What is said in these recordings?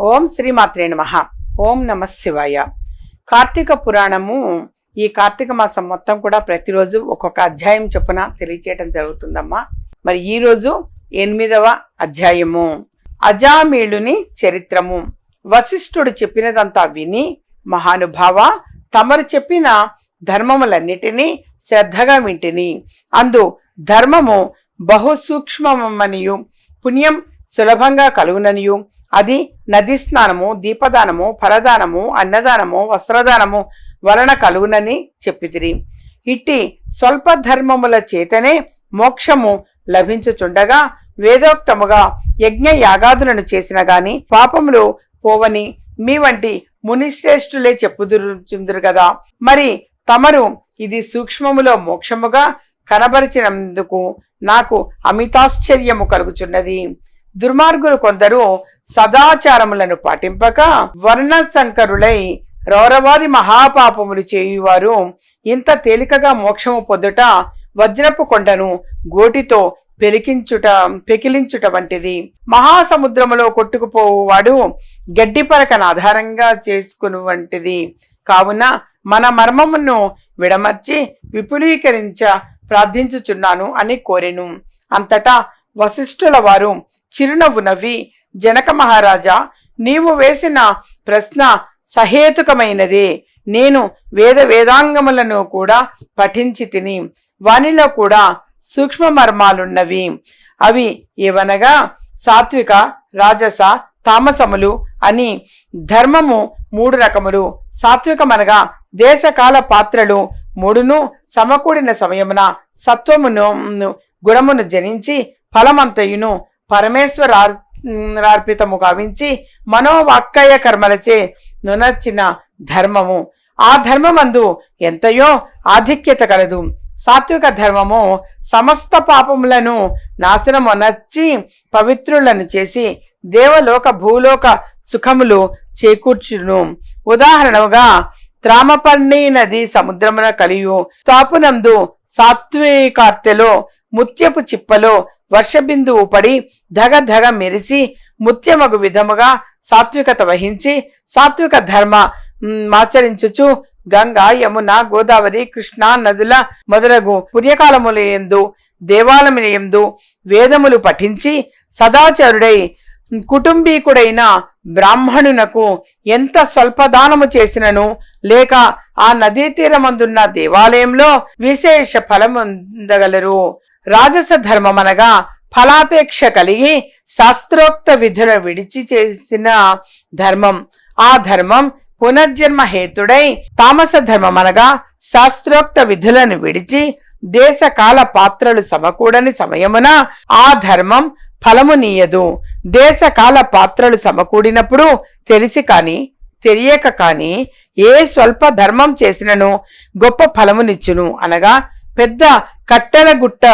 ఓం శ్రీమాత్రే నమ. ఓం నమ శివాయ. కార్తీక పురాణము ఈ కార్తీక మాసం మొత్తం కూడా ప్రతిరోజు ఒక్కొక్క అధ్యాయం చొప్పున తెలియచేయటం జరుగుతుందమ్మా. మరి ఈరోజు ఎనిమిదవ అధ్యాయము. అజామీళుని చరిత్రము. వశిష్ఠుడు చెప్పినదంతా విని మహానుభావ తమరు చెప్పిన ధర్మములన్నిటినీ శ్రద్ధగా వింటిని. అందు ధర్మము బహుసూక్ష్మమనియు పుణ్యం సులభంగా కలుగుననియు అది నది స్నానము దీపదానము ఫలదానము అన్నదానము వస్త్రదానము వలన కలుగునని చెప్పితిరి. ఇట్టి స్వల్ప ధర్మముల చేతనే మోక్షము లభించుచుండగా వేదోక్తముగా యజ్ఞ యాగాదులను చేసిన గాని పాపములు పోవని మీ వంటి మునిశ్రేష్ఠులే చెప్పుదురుచుందురు కదా మరి తమరు ఇది సూక్ష్మములో మోక్షముగా కనబరిచినందుకు నాకు అమితాశ్చర్యము కలుగుచున్నది. దుర్మార్గులు కొందరు సదాచారములను పాటింపక వర్ణ సంకరులై రౌరవాది మహాపాపములు చేయువారు ఇంత తేలికగా మోక్షము పొందుట వజ్రపు కొండను గోటితో పెలికించుట పెకిలించుట వంటిది. మహాసముద్రములో కొట్టుకుపోవువాడు గడ్డి పరకను ఆధారంగా చేసుకుని వంటిది. కావున మన మర్మమును విడమర్చి విపులీకరించ ప్రార్థించుచున్నాను అని కోరెను. అంతటా వశిష్ఠుల వారు చిరునవ్వు నవ్వి జనక మహారాజా నీవు వేసిన ప్రశ్న సహేతుకమైనదే. నేను వేద వేదాంగములను కూడా పఠించి తిని వానిలో కూడా సూక్ష్మ మర్మాలున్నవి. అవి ఏవనగా సాత్విక రాజస తామసములు అని ధర్మము మూడు రకములు. సాత్వికమనగా దేశకాల పాత్రలు మూడును సమకూడిన సమయమున సత్వమును గుణమును జనించి ఫలమంతయును అర్పితము గావించి మనోవాక్కయ కర్మలచే నునర్చిన ధర్మము. ఆ ధర్మమందు ఎంతయో ఆధిక్యత కలదు. సాత్విక ధర్మము సమస్త పాపములను నాశనమొనర్చి పవిత్రులను చేసి దేవలోక భూలోక సుఖములు చేకూర్చును. ఉదాహరణగా త్రామపర్ణి నది సముద్రమున కలియు. తాపునందు సాత్వికార్తెలో ముత్యపు చిప్పలో వర్షబిందువు పడి ధగ ధగ మెరిసి ముత్యమగు విధముగా సాత్వికత వహించి సాత్విక ధర్మ ఆచరించుచు గంగా యమున గోదావరి కృష్ణ నదుల మొదలగు పుణ్యకాలముల ఎందు దేవాలయముల ఎందు వేదములు పఠించి సదాచారుడై కుటుంబీకుడైన బ్రాహ్మణునకు ఎంత స్వల్పదానము చేసినను లేక ఆ నదీ తీరమందున్న దేవాలయంలో విశేష ఫలముందగలరు. రాజస ధర్మం అనగా ఫలాపేక్ష కలిగి శాస్త్రోక్త విధులను విడిచి చేసిన ధర్మం. ఆ ధర్మం పునర్జన్మ హేతుడై తామస ధర్మం అనగా శాస్త్రోక్త విధులను విడిచి దేశకాల పాత్రలు సమకూడని సమయమున ఆ ధర్మం ఫలము నీయదు. దేశకాల పాత్రలు సమకూడినప్పుడు తెలిసి కాని తెలియక కాని ఏ స్వల్ప ధర్మం చేసినను గొప్ప ఫలమునిచ్చును అనగా పెద్ద కట్టెల గుట్ట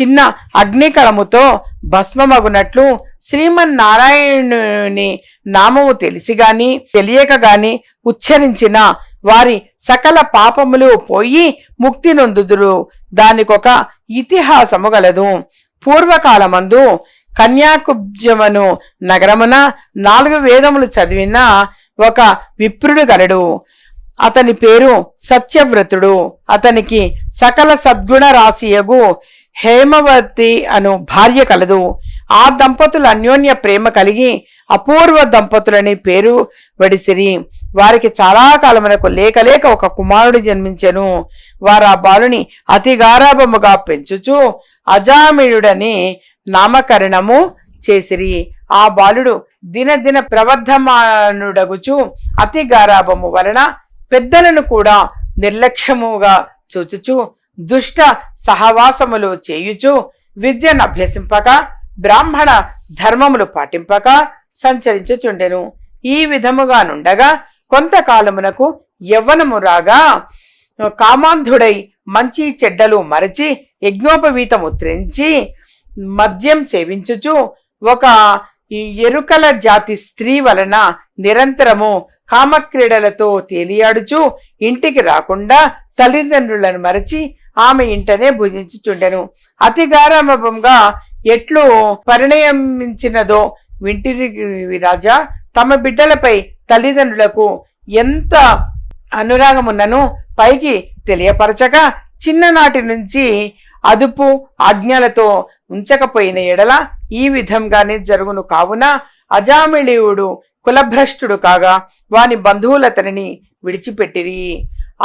చిన్న అగ్నికళముతో భస్మమగునట్లు శ్రీమన్నారాయణుని నామము తెలిసి గాని తెలియక గాని ఉచ్చరించిన వారి సకల పాపములు పోయి ముక్తి నొందుదురు. దానికొక ఇతిహాసము గలదు. పూర్వకాలమందు కన్యాకుబ్జమను నగరమున నాలుగు వేదములు చదివిన ఒక విప్రుడు గలడు. అతని పేరు సత్యవ్రతుడు. అతనికి సకల సద్గుణ రాశియగు హేమవతి అను భార్య కలదు. ఆ దంపతులు అన్యోన్య ప్రేమ కలిగి అపూర్వ దంపతులని పేరు వడిసిరి. వారికి చాలా కాలమునకు లేక లేక ఒక కుమారుడు జన్మించెను. వారు ఆ బాలుని అతి గారాభముగా పెంచుచు అజామీయుడని నామకరణము చేసిరి. ఆ బాలుడు దినదిన ప్రవర్ధమానుడగుచు అతి గారాభము వలన పెద్దలను కూడా నిర్లక్ష్యముగా చూచుచు దుష్ట సహవాసములు చేయుచు విద్యను అభ్యసింపక బ్రాహ్మణ ధర్మములు పాటింపక సంచరించుచుండెను. ఈ విధముగా నుండగా కొంతకాలమునకు యవ్వనము రాగా కామాంధుడై మంచి చెడ్డలు మరచి యజ్ఞోపవీతము త్రించి మద్యం సేవించుచు ఒక ఎరుకల జాతి స్త్రీ వలన నిరంతరము కామక్రీడలతో తేలియాడుచు ఇంటికి రాకుండా తల్లిదండ్రులను మరచి ఆమె ఇంటనే భుజించుచుండెను. అతి గారాభంగా ఎట్లు పరిణయమించినదో వింటిరి రాజా తమ బిడ్డలపై తల్లిదండ్రులకు ఎంత అనురాగమున్నను పైకి తెలియపరచక చిన్ననాటి నుంచి అదుపు ఆజ్ఞలతో ఉంచకపోయిన ఎడల ఈ విధంగానే జరుగును కావున అజామిళీయుడు కులభ్రష్టుడు కాగా వాని బంధువులతనిని విడిచిపెట్టిరి.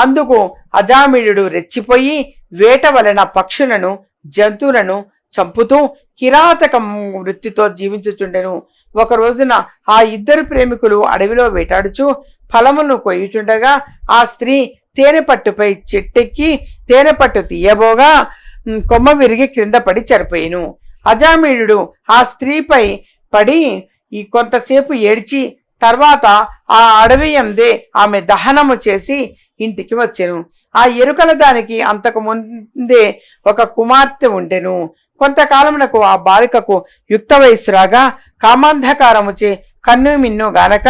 అందుకు అజామిళుడు రెచ్చిపోయి వేట వలన పక్షులను జంతువులను చంపుతూ కిరాతక వృత్తితో జీవించుచుండెను. ఒక రోజున ఆ ఇద్దరు ప్రేమికులు అడవిలో వేటాడుచు ఫలమును కొయ్యుచుండగా ఆ స్త్రీ తేనె పట్టుపై చెట్టెక్కి తేనె పట్టు తీయబోగా కొమ్మ విరిగి క్రింద పడి చనిపోయిను అజామీయుడు ఆ స్త్రీపై పడి ఈ కొంతసేపు ఏడ్చి తర్వాత ఆ అడవి అందే ఆమె దహనము చేసి ఇంటికి వచ్చెను. ఆ ఎరుకల దానికి అంతకు ముందే ఒక కుమార్తె ఉండెను. కొంతకాలమునకు ఆ బాలికకు యుక్త వయస్సు రాగా కామాంధకారముచే కన్ను మిన్ను గానక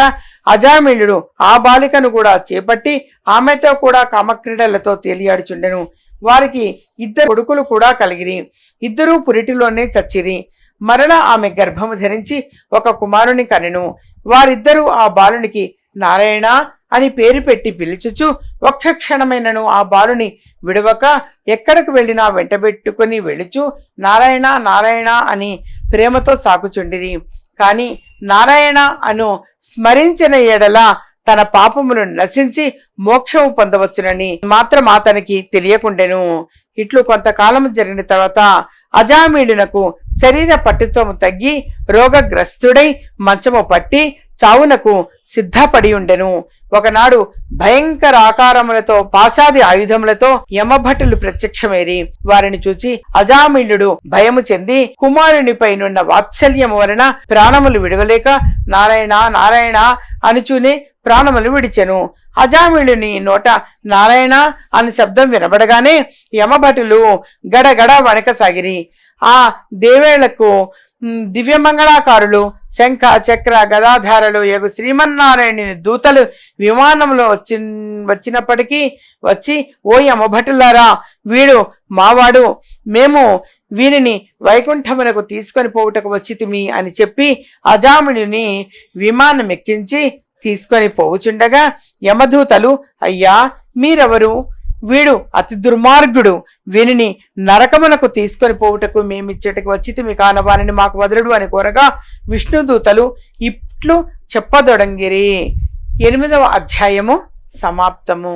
అజామిళుడు ఆ బాలికను కూడా చేపట్టి ఆమెతో కూడా కామక్రీడలతో తేలియాడుచుండెను. వారికి ఇద్దరు కొడుకులు కూడా కలిగిరి. ఇద్దరూ పురిటిలోనే చచ్చిరి. మరలా ఆమె గర్భము ధరించి ఒక కుమారుని కనెను. వారిద్దరూ ఆ బాలునికి నారాయణ అని పేరు పెట్టి పిలుచుచు ఒక్క క్షణమైనను ఆ బాలుని విడవక ఎక్కడికి వెళ్ళినా వెంటబెట్టుకుని వెళుచు నారాయణ నారాయణ అని ప్రేమతో సాకుచుండిరి. కానీ నారాయణ అను స్మరించిన ఎడల తన పాపమును నశించి మోక్షము పొందవచ్చునని మాత్రం అతనికి తెలియకుండెను. ఇట్లు కొంతకాలం జరిగిన తర్వాత అజామీడునకు శరీర పట్టుత్వము తగ్గి రోగగ్రస్తుడై మంచము పట్టి చావునకు సిద్ధపడి ఉండెను. ఒకనాడు భయంకర ఆకారములతో పాశాది ఆయుధములతో యమభటులు ప్రత్యక్షమేరి. వారిని చూచి అజామిళుడు భయము చెంది కుమారునిపైనున్న వాత్సల్యము వలన ప్రాణములు విడవలేక నారాయణ నారాయణ అనుచూనే ప్రాణములు విడిచెను. అజామిళుని నోట నారాయణ అని శబ్దం వినబడగానే యమభటులు గడగడ వణకసాగిరి ఆ దేవేళ్ళకు దివ్యమంగళాకారులు శంఖ చక్ర గదాధారలు యగు శ్రీమన్నారాయణుని దూతలు విమానంలో వచ్చి వచ్చినప్పటికీ వచ్చి ఓ యమభటులారా వీడు మావాడు. మేము వీనిని వైకుంఠమునకు తీసుకొని పోవుటకు వచ్చితిమి అని చెప్పి అజాముడిని విమానం ఎక్కించి తీసుకొని పోవుచుండగా యమదూతలు అయ్యా మీరెవరు? వీడు అతి దుర్మార్గుడు. వీనిని నరకమునకు తీసుకొని పోవుటకు మేమిచ్చటకు వచ్చితిమి కానవాణిని మాకు వదలడు అని కోరగా విష్ణుదూతలు ఇట్లు చెప్పదొడంగిరి. ఎనిమిదవ అధ్యాయము సమాప్తము.